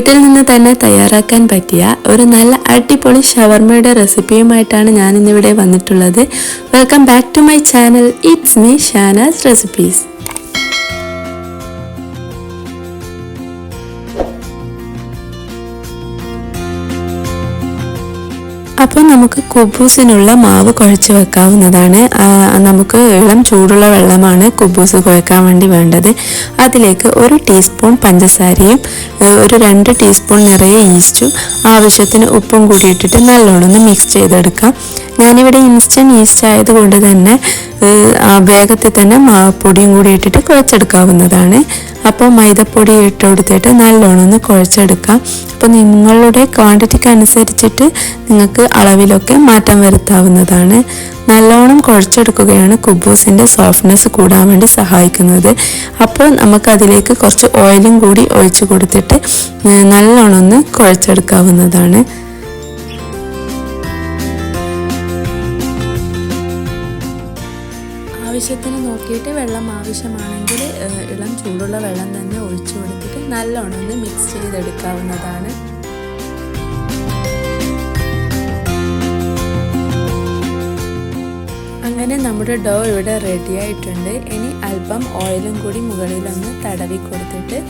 വീട്ടിൽ നിന്ന് തന്നെ തയ്യാറാക്കാൻ പറ്റിയ ഒരു നല്ല അടിപൊളി ഷവർമയുടെ റെസിപ്പിയുമായിട്ടാണ് ഞാൻ ഇന്നിവിടെ വന്നിട്ടുള്ളത്. Welcome back to my channel it's me Shanaz recipes അപ്പോൾ നമുക്ക് കുബൂസിനുള്ള മാവ് കുഴച്ച് വെക്കാവുന്നതാണ്. നമുക്ക് ഇളം ചൂടുള്ള വെള്ളമാണ് കുബൂസ് കുഴക്കാൻ വേണ്ടി വേണ്ടത്. അതിലേക്ക് ഒരു ടീസ്പൂൺ പഞ്ചസാരയും ഒരു രണ്ട് ടീസ്പൂൺ നിറയെ ഈസ്റ്റും ആവശ്യത്തിന് ഉപ്പും കൂടി ഇട്ടിട്ട് നല്ലോണം മിക്സ് ചെയ്തെടുക്കാം. ഞാനിവിടെ ഇൻസ്റ്റന്റ് ഈസ്റ്റ് ആയതുകൊണ്ട് തന്നെ വേഗത്തിൽ തന്നെ മാവപ്പൊടിയും പൊടിയും കൂടി ഇട്ടിട്ട് കുഴച്ചെടുക്കാവുന്നതാണ്. അപ്പോൾ മൈദപ്പൊടി ഇട്ട് കൊടുത്തിട്ട് നല്ലോണം ഒന്ന് കുഴച്ചെടുക്കാം. അപ്പോൾ നിങ്ങളുടെ ക്വാണ്ടിറ്റിക്ക് അനുസരിച്ചിട്ട് നിങ്ങൾക്ക് അളവിലൊക്കെ മാറ്റം വരുത്താവുന്നതാണ്. നല്ലോണം കുഴച്ചെടുക്കുകയാണ് കുബൂസിന്റെ സോഫ്റ്റ്നെസ് കൂടാൻ വേണ്ടി സഹായിക്കുന്നത്. അപ്പോൾ നമുക്കതിലേക്ക് കുറച്ച് ഓയിലും കൂടി ഒഴിച്ചു കൊടുത്തിട്ട് നല്ലോണം ഒന്ന് കുഴച്ചെടുക്കാവുന്നതാണ്. ആവശ്യത്തിന് നോക്കിയിട്ട് വെള്ളം ആവശ്യമാണെങ്കിൽ ഇളം ചൂടുള്ള വെള്ളം തന്നെ ഒഴിച്ചു കൊടുത്തിട്ട് നല്ലോണം മിക്സ് ചെയ്തെടുക്കാവുന്നതാണ്. അങ്ങനെ നമ്മുടെ ഡോ ഇവിടെ റെഡി ആയിട്ടുണ്ട്. ഇനി അല്പം ഓയിലും കൂടി മുകളിലൊന്ന് തടവി കൊടുത്തിട്ട്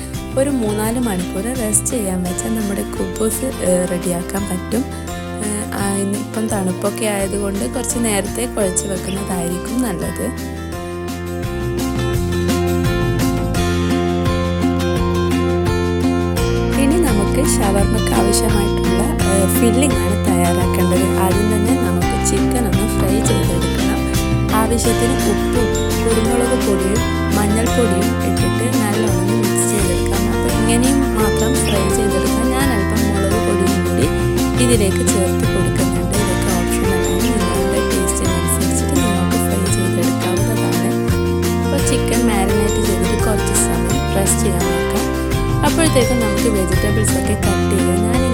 ഒരു മൂന്നാൽ മണിക്കൂർ റെസ്റ്റ് ചെയ്യാൻ വെച്ചാൽ നമ്മുടെ കുബൂസ് റെഡിയാക്കാൻ പറ്റും. ഇന്നിപ്പം തണുപ്പൊക്കെ ആയതുകൊണ്ട് കുറച്ച് നേരത്തെ കുഴച്ച് വെക്കുന്നതായിരിക്കും നല്ലത്. ഇനി നമുക്ക് ഷവർമ്മക്ക് ആവശ്യമായിട്ടുള്ള ഫില്ലിംഗ് ആണ് തയ്യാറാക്കേണ്ടത്. ആദ്യം തന്നെ നമുക്ക് ചിക്കൻ ഒന്ന് ഫ്രൈ ചെയ്തെടുക്കണം. ആവശ്യത്തിന് ഉപ്പും കുരുമുളക് പൊടിയും മഞ്ഞൾപ്പൊടിയും ഇട്ടിട്ട് നല്ലോണം മിക്സ് ചെയ്തെടുക്കാം. അപ്പോൾ ഇങ്ങനെയും മാത്രം ഫ്രൈ ചെയ്തെടുക്കാം ഞാൻ അല്പം മുളക് പൊടിയും കൂടി ഇതിലേക്ക് ചേർത്ത് അപ്പോഴത്തേക്കും നമുക്ക് വെജിറ്റബിൾസ് ഒക്കെ കട്ട് ചെയ്യാം ഞാനിങ്ങനെ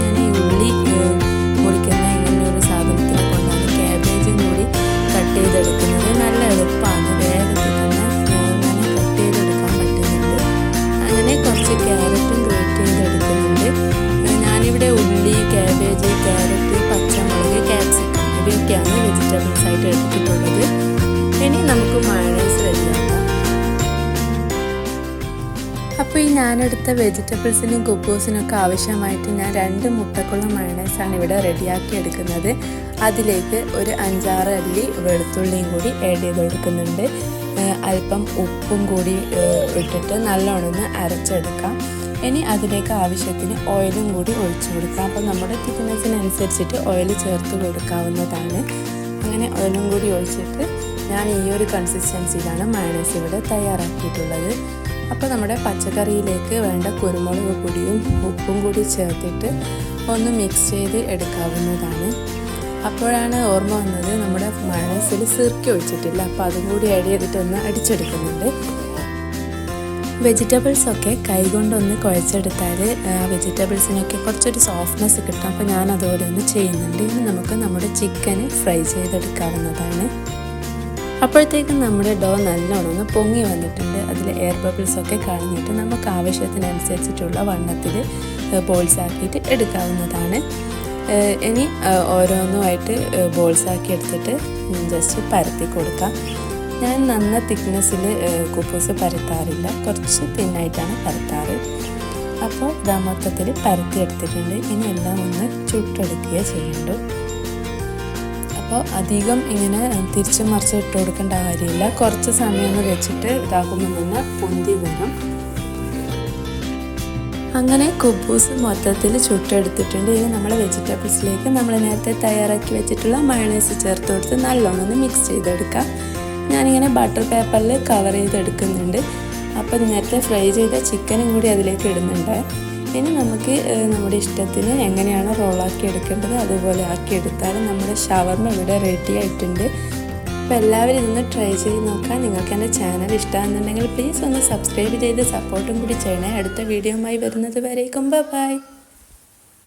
അപ്പോൾ ഈ ഞാനെടുത്ത വെജിറ്റബിൾസിനും കുക്കൂസിനും ഒക്കെ ആവശ്യമായിട്ട് ഞാൻ രണ്ട് മുട്ടക്കുള്ള മയണൈസാണ് ഇവിടെ റെഡിയാക്കി എടുക്കുന്നത്. അതിലേക്ക് ഒരു അഞ്ചാറ് അല്ലി വെളുത്തുള്ളിയും കൂടി ആഡ് ചെയ്ത് കൊടുക്കുന്നുണ്ട് അല്പം ഉപ്പും കൂടി ഇട്ടിട്ട് നല്ലോണം അരച്ചെടുക്കാം. ഇനി അതിലേക്ക് ആവശ്യത്തിന് ഓയിലും കൂടി ഒഴിച്ചു കൊടുക്കാം. അപ്പോൾ നമ്മുടെ തിക്നെസ്സിനനുസരിച്ചിട്ട് ഓയിൽ ചേർത്ത് കൊടുക്കാവുന്നതാണ്. അങ്ങനെ ഓയിലും കൂടി ഒഴിച്ചിട്ട് ഞാൻ ഈ ഒരു കൺസിസ്റ്റൻസിയിലാണ് മയണൈസ് ഇവിടെ തയ്യാറാക്കിയിട്ടുള്ളത്. അപ്പോൾ നമ്മുടെ പച്ചക്കറിയിലേക്ക് വേണ്ട കുരുമുളക് പൊടിയും ഉപ്പും കൂടി ചേർത്തിട്ട് ഒന്ന് മിക്സ് ചെയ്ത് എടുക്കാവുന്നതാണ്. അപ്പോഴാണ് ഓർമ്മ വന്നത് നമ്മുടെ മയണൈസിൽ സിർക്കി ഒഴിച്ചിട്ടില്ല. അപ്പോൾ അതും കൂടി ആഡ് ചെയ്തിട്ട് ഒന്ന് അടിച്ചെടുക്കുന്നുണ്ട് വെജിറ്റബിൾസൊക്കെ കൈകൊണ്ടൊന്ന് കുഴച്ചെടുത്താൽ വെജിറ്റബിൾസിനൊക്കെ കുറച്ചൊരു സോഫ്റ്റ്നെസ് കിട്ടും. അപ്പോൾ ഞാൻ അതുപോലെ ഒന്ന് ചെയ്യുന്നുണ്ട്. ഇനി നമുക്ക് നമ്മുടെ ചിക്കന് ഫ്രൈ ചെയ്തെടുക്കാവുന്നതാണ്. അപ്പോഴത്തേക്കും നമ്മുടെ ഡോ നല്ലോണം ഒന്ന് പൊങ്ങി വന്നിട്ടുണ്ട്. അതിൽ എയർ ബബിൾസ് ഒക്കെ കളഞ്ഞിട്ട് നമുക്ക് ആവശ്യത്തിനനുസരിച്ചിട്ടുള്ള വണ്ണത്തിൽ ബോൾസ് ആക്കിയിട്ട് എടുക്കാവുന്നതാണ്. ഇനി ഓരോന്നുമായിട്ട് ബോൾസ് ആക്കി എടുത്തിട്ട് ജസ്റ്റ് പരത്തി കൊടുക്കാം. ഞാൻ നന്ന തിക്നെസ്സിൽ കുപ്പൂസ് പരത്താറില്ല. കുറച്ച് തിന്നായിട്ടാണ് പരത്താറ്. അപ്പോൾ ഇതാ മൊത്തത്തിൽ പരത്തി എടുത്തിട്ടുണ്ട്. ഇനി എല്ലാം ഒന്ന് ചുട്ടെടുക്കുകയോ ചെയ്യേണ്ടു അപ്പോൾ അധികം ഇങ്ങനെ തിരിച്ചു മറിച്ച് ഇട്ട് കൊടുക്കേണ്ട കാര്യമില്ല. കുറച്ച് സമയം ഒന്ന് വെച്ചിട്ട് ഇതാക്കുമ്പോൾ തന്നെ പൊന്തി വരും. അങ്ങനെ കുബൂസ് മൊത്തത്തിൽ ചുട്ടെടുത്തിട്ടുണ്ട്. ഇനി നമ്മൾ വെജിറ്റബിൾസിലേക്ക് നമ്മൾ നേരത്തെ തയ്യാറാക്കി വെച്ചിട്ടുള്ള മയണൈസ് ചേർത്ത് കൊടുത്ത് നല്ലോണം ഒന്ന് മിക്സ് ചെയ്തെടുക്കാം. ഞാനിങ്ങനെ ബട്ടർ പേപ്പറിൽ കവർ ചെയ്തെടുക്കുന്നുണ്ട്. അപ്പം നേരത്തെ ഫ്രൈ ചെയ്ത ചിക്കനും കൂടി അതിലേക്ക് ഇടുന്നുണ്ട്. ഇനി നമുക്ക് നമ്മുടെ ഇഷ്ടത്തിന് എങ്ങനെയാണ് റോളാക്കി എടുക്കേണ്ടത് അതുപോലെ ആക്കി എടുത്താൽ നമ്മുടെ ഷവർമ ഇവിടെ റെഡി ആയിട്ടുണ്ട്. അപ്പോൾ എല്ലാവരും ഇതൊന്ന് ട്രൈ ചെയ്ത് നോക്കാം നിങ്ങൾക്ക് എന്റെ ചാനൽ ഇഷ്ടമാണെന്നുണ്ടെങ്കിൽ പ്ലീസ് ഒന്ന് സബ്സ്ക്രൈബ് ചെയ്ത് സപ്പോർട്ടും കൂടി ചെയ്യണേ. അടുത്ത വീഡിയോയുമായി വരുന്നത് വരേക്കും. ബൈ